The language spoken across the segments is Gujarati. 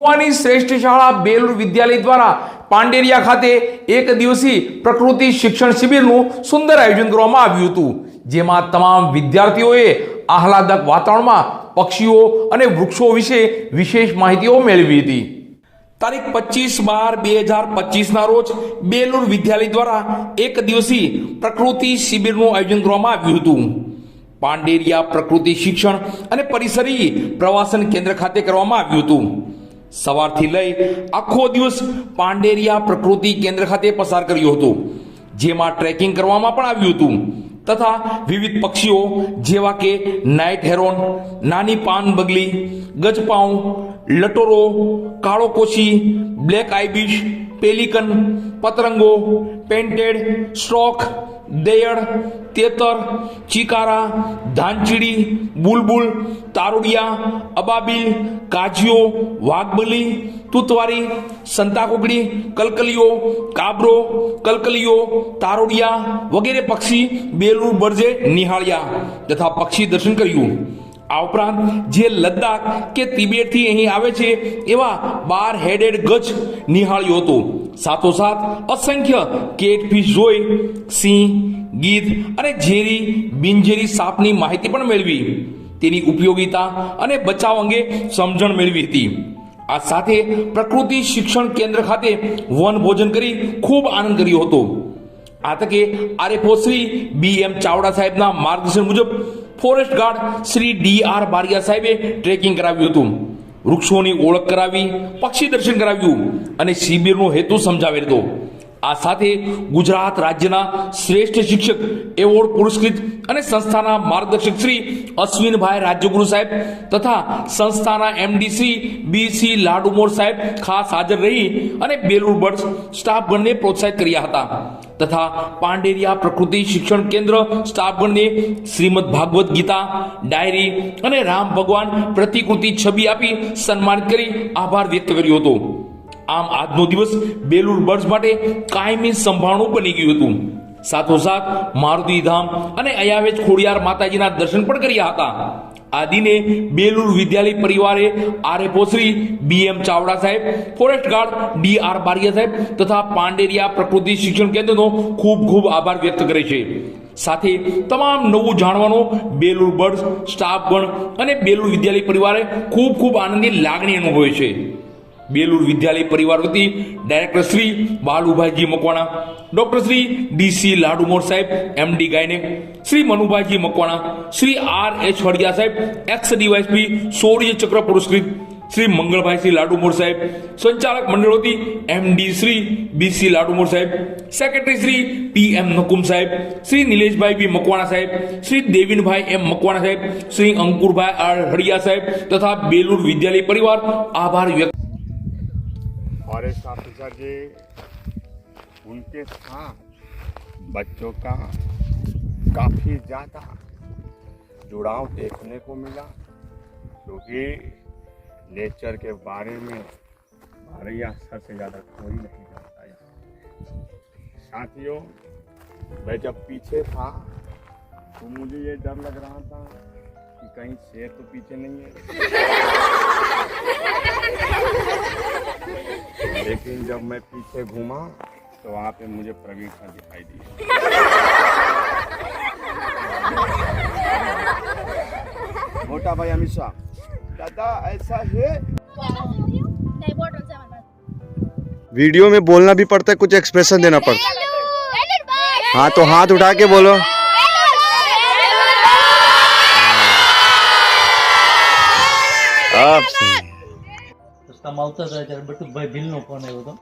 મહુવાની શ્રેષ્ઠ શાળા બેલુર વિદ્યાલય દ્વારા પાંડેરિયા ખાતે એક દિવસીય પ્રકૃતિ શિક્ષણ શિબિરનું સુંદર આયોજન કરવામાં આવ્યું હતું, જેમાં તમામ વિદ્યાર્થીઓએ આહલાદક વાતાવરણમાં પક્ષીઓ અને વૃક્ષો વિશે વિશેષ માહિતીઓ મેળવી હતી. તારીખ પચીસ બાર બે હજાર પચીસના રોજ બેલુર વિદ્યાલય દ્વારા એક દિવસીય પ્રકૃતિ શિબિરનું આયોજન કરવામાં આવ્યું હતું. પાંડેરિયા પ્રકૃતિ શિક્ષણ અને પરિસરી પ્રવાસન કેન્દ્ર ખાતે કરવામાં આવ્યું હતું. સવારથી લઈ આખો દિવસ પાંડેરિયા પ્રકૃતિ કેન્દ્ર ખાતે પસાર કર્યો હતો, જેમાં ટ્રેકિંગ કરવામાં પણ આવ્યું હતું, તથા વિવિધ પક્ષીઓ જેવા કે નાઇટ હેરોન નાની પાન બગલી, ગજપાઉં, લટોરો કાળો કોશી બ્લેક આઈબીશ પેલિકન પતરંગો પેન્ટેડ સ્ટ્રોક દેયડ, તેતર, ચિકારા, ધાનચીડી, બુલબુલ, તારુડિયા, અબાબીલ કાજીઓ વાઘબલી, તુતવારી, સંતાકુકડી કલકલીઓ કાબરો કલકલીઓ તારોડિયા વગેરે પક્ષી બેલુર બરજે નિહાળ્યા તથા પક્ષી દર્શન કર્યું. આ ઉપરાંત જે લદ્દાખ કે તિબેટથી અહીં આવે છે એવા બાર હેડેડ ગજ નિહાળ્યો હતો. સાથોસાથ અસંખ્ય કેટફિશ જોઈ, સિંહ, ગીધ અને ઝેરી, બિનઝેરી સાપની માહિતી પણ મેળવી. તેની ઉપયોગિતા અને બચાવ અંગે સમજણ મેળવી હતી. આ સાથે પ્રકૃતિ શિક્ષણ કેન્દ્ર ખાતે વન ભોજન કરી ખૂબ આનંદ કર્યો હતો. આ તકે RFO Shri B M Chavda સાહેબના માર્ગદર્શન મુજબ forest guard Shri D R Bariya સાહેબે ટ્રેકિંગ કરાવ્યું હતું. વૃક્ષોની ઓળખ કરાવી પક્ષી દર્શન કરાવ્યું અને શિબિરનો હેતુ સમજાવેલ હતો આ સાથે ગુજરાત રાજ્યના શ્રેષ્ઠ શિક્ષક એવોર્ડ પુરસ્કૃત અને સંસ્થાના માર્ગદર્શક શ્રી અશ્વિનભાઈ રાજ્યગુરુ સાહેબ તથા સંસ્થાના MD Shri B C Ladumor સાહેબ ખાસ હાજર રહી અને બેલુર બર્ડ્સ સ્ટાફગણને પ્રોત્સાહિત કર્યા હતા તથા પાંડેરિયા પ્રકૃતિ શિક્ષણ કેન્દ્ર સ્ટાફગણને શ્રીમદ ભાગવત ગીતા ડાયરી અને રામ ભગવાન પ્રતિકૃતિ છબી આપી સન્માનિત કરી આભાર વ્યક્ત કર્યો હતો. આમ આજનો દિવસ બેલુર બર્ડ્સ માટે કાયમી સંભાળણું બની ગયું હતું. સાથોસાથ મારુતિ ધામ અને અયાવેજ ખોડિયાર માતાજીના દર્શન પણ કર્યા હતા. આ દિને બેલુર વિદ્યાલય પરિવારે RFO Shri B M Chavda સાહેબ, forest guard D R Baria સાહેબ તથા પાંડેરિયા પ્રકૃતિ શિક્ષણ કેન્દ્રનો ખૂબ ખૂબ આભાર વ્યક્ત કરે છે. સાથે તમામ નવું જાણવાનો બેલુર બર્ડ્સ, સ્ટાફગણ અને બેલુર વિદ્યાલય પરિવારે ખૂબ ખૂબ આનંદની લાગણી અનુભવે છે. બેલુર વિદ્યાલય પરિવાર વતી director Shri Balubhaiji Makwana, doctor Shri DC Ladumor સાહેબ, MD gynaec Shri Manubhaiji Makwana, Shri R H Vadia સાહેબ, એક્સ ડીવાયસપી શૌર્ય ચક્ર પુરસ્કૃત, શ્રી મંગળભાઈ શ્રી લાડુમોર સાહેબ, સંચાલક મંડળ વતી એમડી શ્રી બીસી લાડુમોર સાહેબ, secretary Shri P M Nakum સાહેબ, શ્રી નિલેશભાઈ બી મકવાણા સાહેબ, શ્રી દેવિનભાઈ એમ મકવાણા સાહેબ, શ્રી અંકુરભાઈ આર હડિયા સાહેબ તથા બેલુર વિદ્યાલય પરિવાર આભાર વ્યક્ત फॉरेस्ट ऑफिसर जी उनके साथ बच्चों का काफ़ी ज़्यादा जुड़ाव देखने को मिला, क्योंकि नेचर के बारे में हमारे यहाँ सर से ज़्यादा कोई नहीं जानता है साथियों, मैं जब पीछे था तो मुझे ये डर लग रहा था कि कहीं शेर तो पीछे नहीं है। जब मैं पीछे घूमा तो वहाँ पे मुझे प्रवीण सर दिखाई दिए। मोटा भाई अमित शाह दादा ऐसा है? वीडियो में बोलना भी पड़ता है कुछ एक्सप्रेशन देना पड़ता है। हाँ तो हाथ उठा के बोलो। अब सही આવતા હતા ત્યારે બટુકભાઈ ભીલનો ફોન આવ્યો હતો.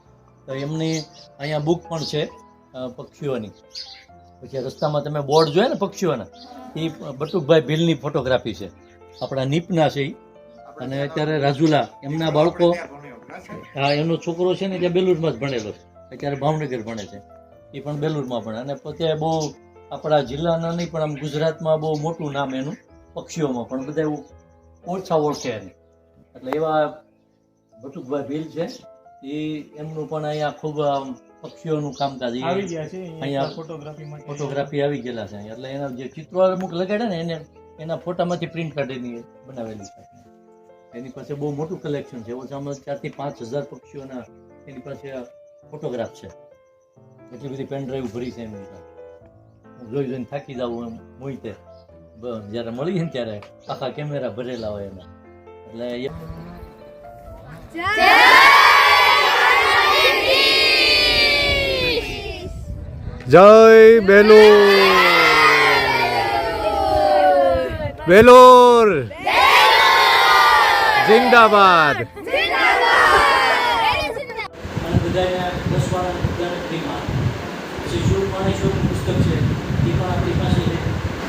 તો એમની અહીંયા બુક પણ છે પક્ષીઓની. પછી રસ્તામાં તમે બોર્ડ જોયા ને પક્ષીઓના? એ બટુકભાઈ ભીલની ફોટોગ્રાફી છે. આપણા નીપના છે. અને અત્યારે રાજુલા, એમના બાળકો, હા, એમનો છોકરો છે ને ત્યાં બેલુરમાં જ ભણેલો છે. અત્યારે ભાવનગર ભણે છે. એ પણ બેલુરમાં ભણે. અને પોતે બહુ આપણા જિલ્લાના નહીં, પણ આમ ગુજરાતમાં બહુ મોટું નામ એનું, પક્ષીઓમાં. પણ બધા એવું ઓછા ઓળખે એને. એટલે એવા બટુકભાઈ ભીલ છે એ એમનું પણ અહીંયા ખૂબ પક્ષીઓનું કામકાજ કાજ આવી ગયા છે અહીંયા ફોટોગ્રાફી ફોટોગ્રાફી આવી ગયેલા છે એટલે એના જે ચિત્રો અમુક લગાડે ને એને એના ફોટામાંથી પ્રિન્ટ કાઢીને બનાવેલી છે. એની પાસે બહુ મોટું કલેક્શન છે ઓછામાં ચારથી પાંચ હજાર પક્ષીઓના એની પાસે ફોટોગ્રાફ છે. એટલી બધી પેન ડ્રાઈવ ભરી છે એમની હું જોઈ જોઈને થાકી જાઉં એમ મોહિતે બ- જ્યારે મળીએ ને ત્યારે આખા કેમેરા ભરેલા હોય એના એટલે એ જય બેલુર બેલુર જિંદાબાદ અને બધાને દસ વાળાને બધાને ફ્રીમાં પછી શૂટ માણેશ્વરનું પુસ્તક છે એ પણ આપણી પાસે છે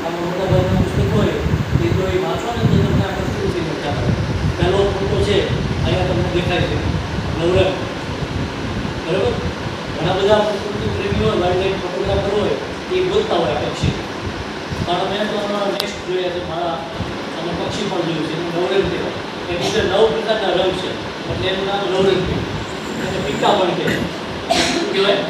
આમાં મોટાભાગના પુસ્તક હોય એ તો એ વાંચો ને તો તમને આ પ્રકૃતિ મજા આવે પહેલો ફોટો છે અહીંયા તમને દેખાય છે નવરંગ બરાબર ઘણા બધા પ્રકૃતિ પ્રેમીઓ વાઇલ્ડ લાઈફ ફોટોગ્રાફર હોય બોલતા હોય પક્ષી. પણ મેં તો અમારા નેક્સ્ટ જોયા છે, મારા અને પક્ષી પણ જોયું છે, એનું નવરંગ કહેવાય. એની અંદર નવ પ્રકારના રંગ છે, એટલે એનું નામ નવરંગ કહેવાય. એને પિક્કા પણ કહેવાય કહેવાય?